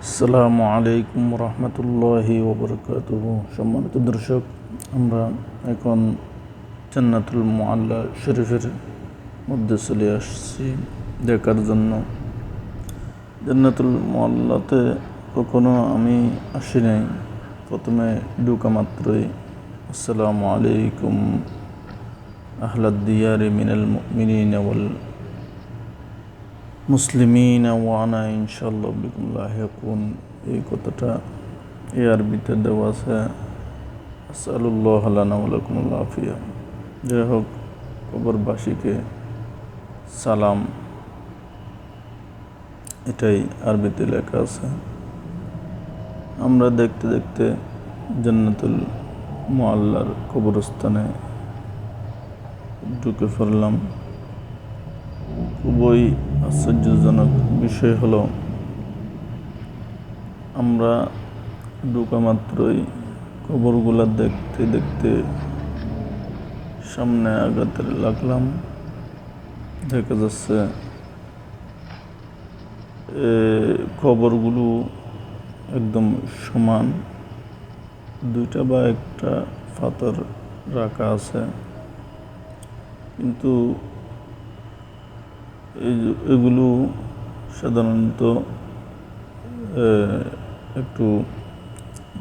আসসালামু আলাইকুম রহমতুল্লাহি ওবরকাত সম্মানিত দর্শক আমরা এখন জান্নাতুল মোয়াল্লা শরীফের মধ্যে চলে আসছি দেখার জন্য জান্নাতুল মোয়াল্লাতে কখনো আমি আসি নাই প্রথমে ঢুকা মাত্রই আসসালামু আলাইকুম আহলাদিয়ারে মিনাল মিনিন ওয়াল মুসলিমিন ওয়ানা ইনশাল্লাহ বিকুম লাহেকুন এই কথাটা এই আরবিতে দেওয়া আছে আসালুল্লাহ আলাকুমুল্লাহ আফিয়া। যাই হোক, কবরবাসীকে সালাম। এটাই আরবিতে লেখা আছে। আমরা দেখতে দেখতে জান্নাতুল মোয়াল্লার কবরস্থানে ঢুকে পড়লাম। খুবই আশ্চর্যজনক বিষয় হলো আমরা ঢুকা মাত্রই খবরগুলো দেখতে দেখতে সামনে আগাতে লাগলাম। দেখা যাচ্ছে এ, খবরগুলো একদম সমান। দুইটা বা একটা পাথর রাখা আছে। কিন্তু এগুলো সাধারণত একটু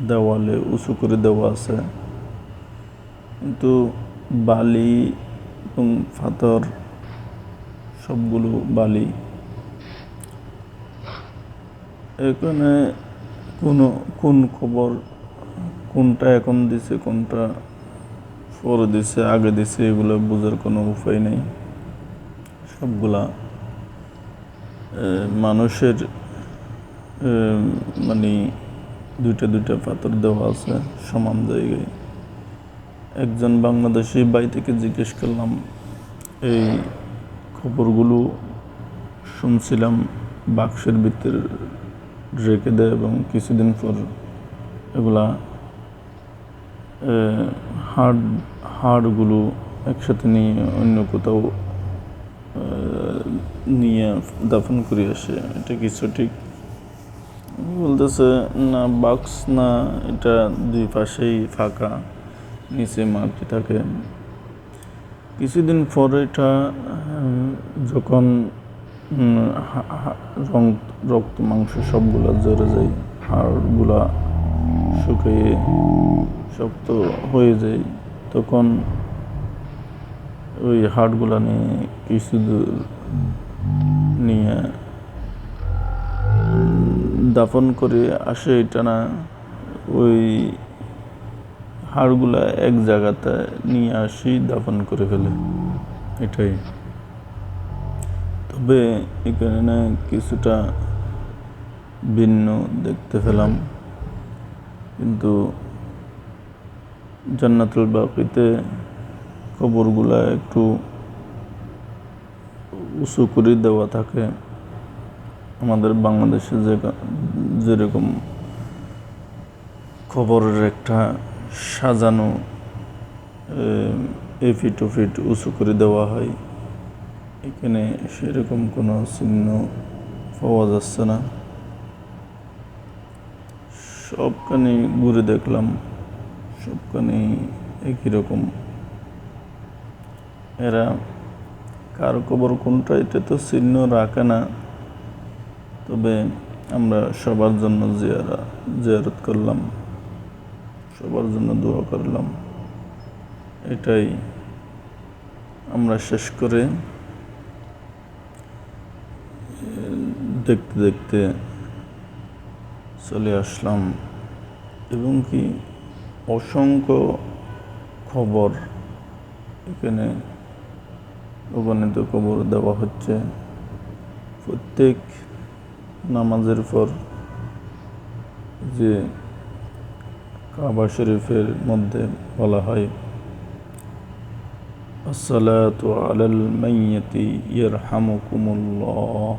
দেওয়ালে উঁচু করে দেওয়া আছে। কিন্তু বালি এবং পাথর সবগুলো বালি। এখানে কোনো, কোন খবর, কোনটা এখন দিছে, কোনটা পরে দিছে, আগে দিছে, এগুলো বোঝার কোনো উপায় নেই। সবগুলা মানুষের মানে দুইটা দুইটা পাথর দেওয়া আছে সমান জায়গায়। একজন বাংলাদেশি বাই থেকে জিজ্ঞেস করলাম, এই খবরগুলো শুনছিলাম বাক্সের ভিতরে রেখে দেয় এবং কিছুদিন পর এগুলা হাড়, হাড়গুলো একসাথে নিয়ে অন্য কোথাও নিয়ে দাফন করে আসে, এটা কি সঠিক? বলতেছে, না বাক্স না, এটা দুই পাশেই ফাঁকা, নিচে মাটি থাকে। কিছুদিন পর এটা যখন রক্ত, মাংস সবগুলা জড়ে যায়, হাড়গুলা শুকিয়ে শক্ত হয়ে যায়, তখন ওই হাড়গুলা নিয়ে কিছু দূর নিয়ে দাফন করে আসে এটা না, ওই হাড়গুলা এক জায়গাতে নিয়ে আসি, দাফন করে ফেলে। এটাই। তবে এখানে কিছুটা ভিন্ন দেখতে পেলাম। কিন্তু জান্নাতুল বাকিতে কবরগুলা একটু উঁচু করে দেওয়া থাকে আমাদের বাংলাদেশে যে যেরকম খবরের একটা সাজানো, এ ফিট ও ফিট উঁচু করে দেওয়া হয়। এখানে সেরকম কোনো চিহ্ন পাওয়া যাচ্ছে না। সবখানে ঘুরে দেখলাম, সবখানে একই রকম। এরা কার খবর কোনটা, এটা তো চিহ্ন রাখে না। তবে আমরা সবার জন্য জিয়ারা, জিয়ারত করলাম। সবার জন্য দোয়া করলাম। এটাই আমরা শেষ করে, দেখতে দেখতে চলে আসলাম। এবং কি অসংখ্য খবর এখানে অগণিত খবর দেওয়া হচ্ছে। প্রত্যেক নামাজের পর যে কাবা শরীফের মধ্যে বলা হয়, আসসালাতু আলাল মাইয়াতি ইয়ারহামুকুমুল্লাহ।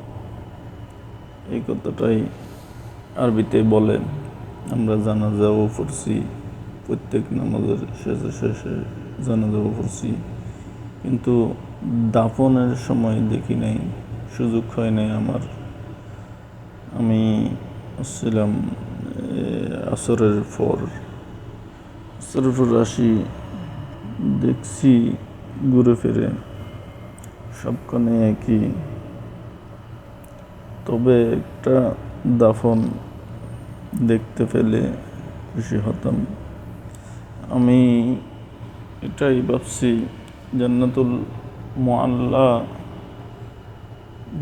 এই কথাটাই আরবিতে বলে, আমরা জানাজাও পড়ছি, প্রত্যেক নামাজের শেষে শেষে জানাজাও পড়ছি। কিন্তু দাফনের সময় দেখি নাই, সুযোগ হয় নাই আমার। আমি আসছিলাম আসরের পর। আসরের পর আসি, দেখছি ঘুরে ফিরে সবখানে একই। তবে একটা দাফন দেখতে পেলে খুশি হতাম। আমি এটাই ভাবছি, জান্নাতুল মোয়াল্লা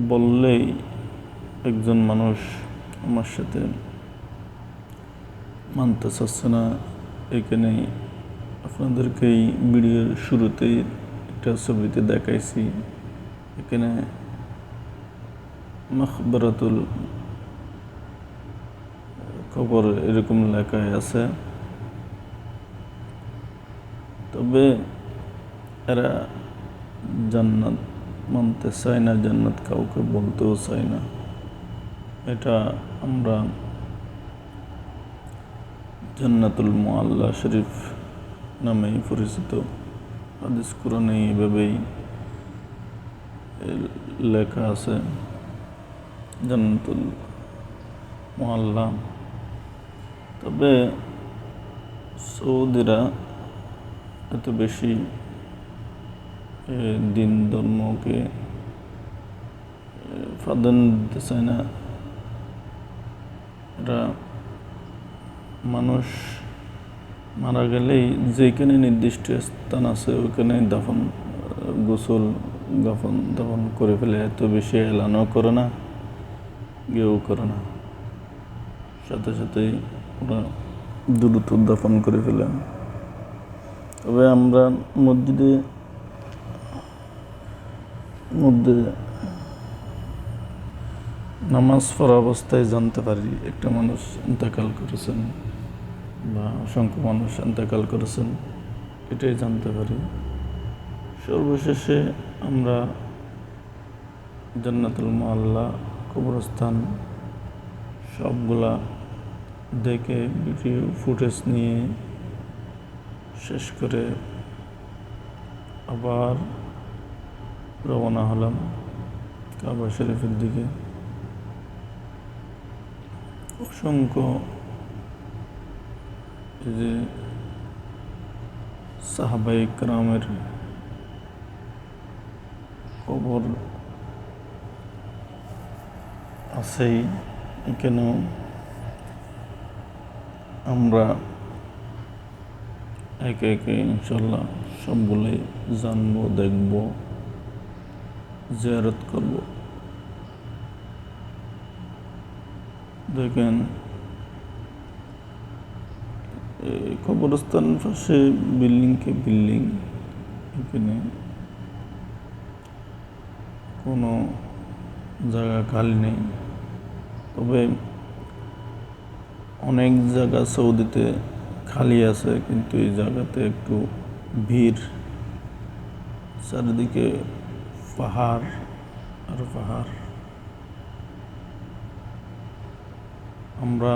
বললেই একজন মানুষ আমার সাথে মানতে চাচ্ছে না। এখানে আপনাদেরকে এই ভিডিওর শুরুতেই একটা ছবিতে দেখাইছি। এখানে মখবরাতুল খবর এরকম লেখায় আছে। তবে এরা জান্নাত মানতে চায় না, জান্নাত কাউকে বলতেও চায় না। এটা আমরা জান্নাতুল মোয়াল্লা শরীফ নামেই পরিচিত। হাদিস কোরআনে এইভাবেই লেখা আছে, জান্নাতুল মোয়াল্লা তবে সৌদিরা এত বেশি দিন ধর্মকে প্রাধান্য দিতে চায় না। এরা মানুষ মারা গেলেই যেখানে নির্দিষ্ট স্থান আছে ওইখানে দাফন, গোসল, দাফন দাফন করে ফেলে। এত বেশি এলানও করে না, গেও করে না। সাথে সাথেই ওরা দ্রুত দাফন করে ফেলে তবে আমরা মসজিদে মধ্যে নামাজ পড়া অবস্থায় জানতে পারি, একটা মানুষ ইন্তেকাল করেছেন বা অসংখ্য মানুষ ইন্তেকাল করেছেন, এটাই জানতে পারি। সর্বশেষে আমরা জান্নাতুল মোয়াল্লা কবরস্থান, সবগুলা দেখে ভিডিও ফুটেজ নিয়ে শেষ করে আবার রওনা হলাম কাবা শরীফের দিকে। অসংখ্য যে সাহাবাই গ্রামের খবর আছেই, এখানেও আমরা একে একে ইনশাল্লাহ সবগুলোই জানব, দেখব। জিয়ারত করব। দেখেন কবরস্থান পাশে বিল্ডিংকে বিল্ডিং, এখানে কোনো জায়গা খালি নেই। তবে অনেক জায়গা সৌদিতে খালি আছে, কিন্তু এই জায়গাতে একটু ভিড়। চারিদিকে পাহাড় আর পাহাড় আমরা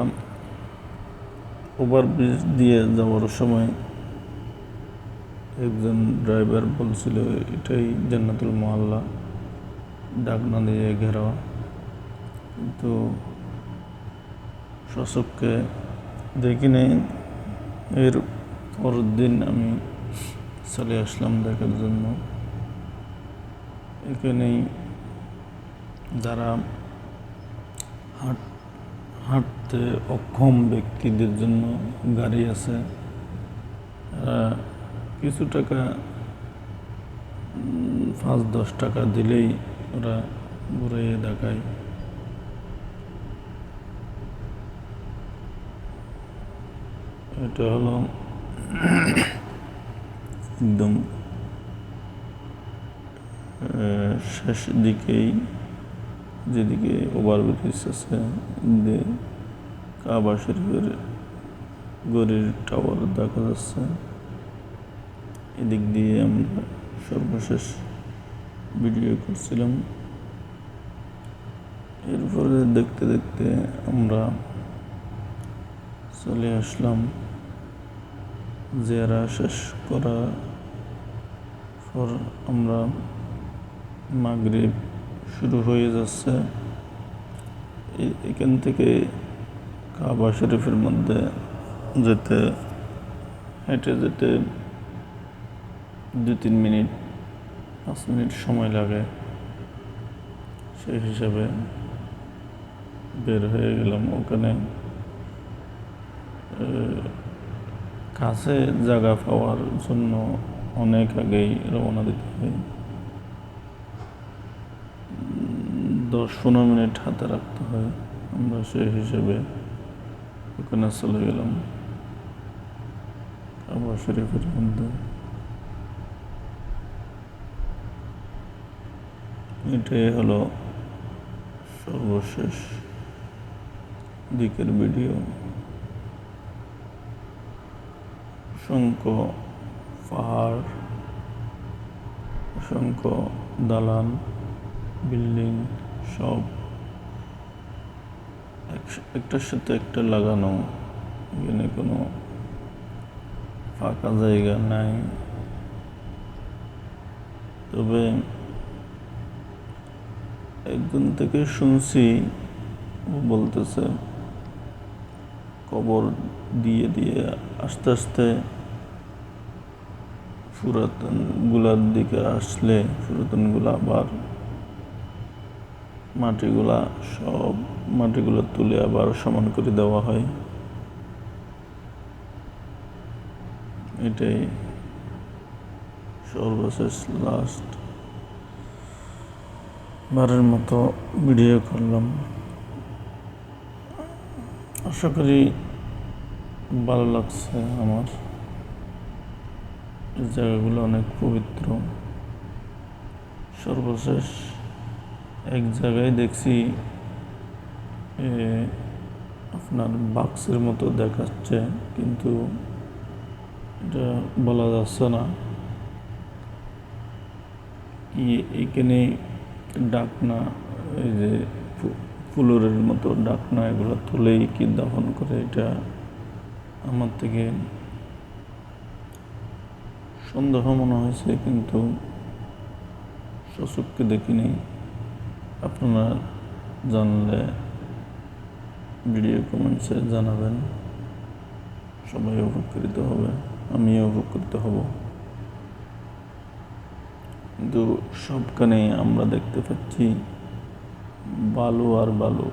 ওভারব্রিজ দিয়ে যাওয়ার সময় একজন ড্রাইভার বলছিল, এটাই জান্নাতুল মোহাল্লা। ডাকনা দিয়ে ঘেরা কিন্তু শশককে দেখি নেই। এর পরের দিন আমি চলে আসলাম দেখার জন্য। এখানেই যারা হাঁট, হাঁটতে অক্ষম ব্যক্তিদের জন্য গাড়ি আছে কিছু টাকা পাঁচ দশ টাকা দিলেই ওরা ঘুরাইয়ে দেখায়। এটা হলো একদম শেষ দিকেই যেদিকে ওভারব্রিজ আছে যে কাবা শরীফের গড়ির টাওয়ার দেখা যাচ্ছে। এদিক দিয়ে আমরা সর্বশেষ ভিডিও করছিলাম। এরপরে দেখতে দেখতে আমরা চলে আসলাম। জেরা শেষ করা পর আমরা মাগরিব শুরু হয়ে যাচ্ছে। এখান থেকে কাবা শরীফের মধ্যে যেতে, হেঁটে যেতে দু তিন মিনিট, পাঁচ মিনিট সময় লাগে। সেই হিসাবে বের হয়ে গেলাম ওখানে। কাছে জায়গা পাওয়ার জন্য অনেক আগেই রওনা দিতে হয়। দশ পনেরো মিনিট হাতে রাখতে হয়। আমরা সেই হিসেবে ওখানে চলে গেলাম। কাবা শরীফের মধ্যে এটাই হলো সর্বশেষ দিকের ভিডিও। অসংখ্য পাহাড়, অসংখ্য দালান, বিল্ডিং সব এক- একটার সাথে একটা লাগানো। এখানে কোনো ফাঁকা জায়গা নাই। তবে একজন থেকে শুনছি, ও বলতেছে, কবর দিয়ে দিয়ে আস্তে আস্তে পুরাতনগুলার দিকে আসলে পুরাতনগুলা আবার মাটিগুলা সব মাটিগুলো তুলে আবার সমান করে দেওয়া হয়। এটাই সর্বশেষ লাস্ট বারের মতো ভিডিও করলাম। আশা করি ভালো লাগছে আমার। জায়গাগুলো অনেক পবিত্র। সর্বশেষ এক জায়গায় দেখছি আপনার বাক্সের মতো দেখাচ্ছে, কিন্তু এটা বলা যাচ্ছে না। কি এখানে ডাকনা, এই যে ফুলুরের মতো ডাকনা, এগুলো তুলেই কি দাফন করে, এটা আমার থেকে সন্দেহ মনে হয়েছে, কিন্তু সচককে দেখিনি আপনারা জানলে ভিডিও কমেন্টসে জানাবেন। সবাই উপকৃত হবে, আমিও উপকৃত হব। কিন্তু সবখানে আমরা দেখতে পাচ্ছি, বালু আর বালু।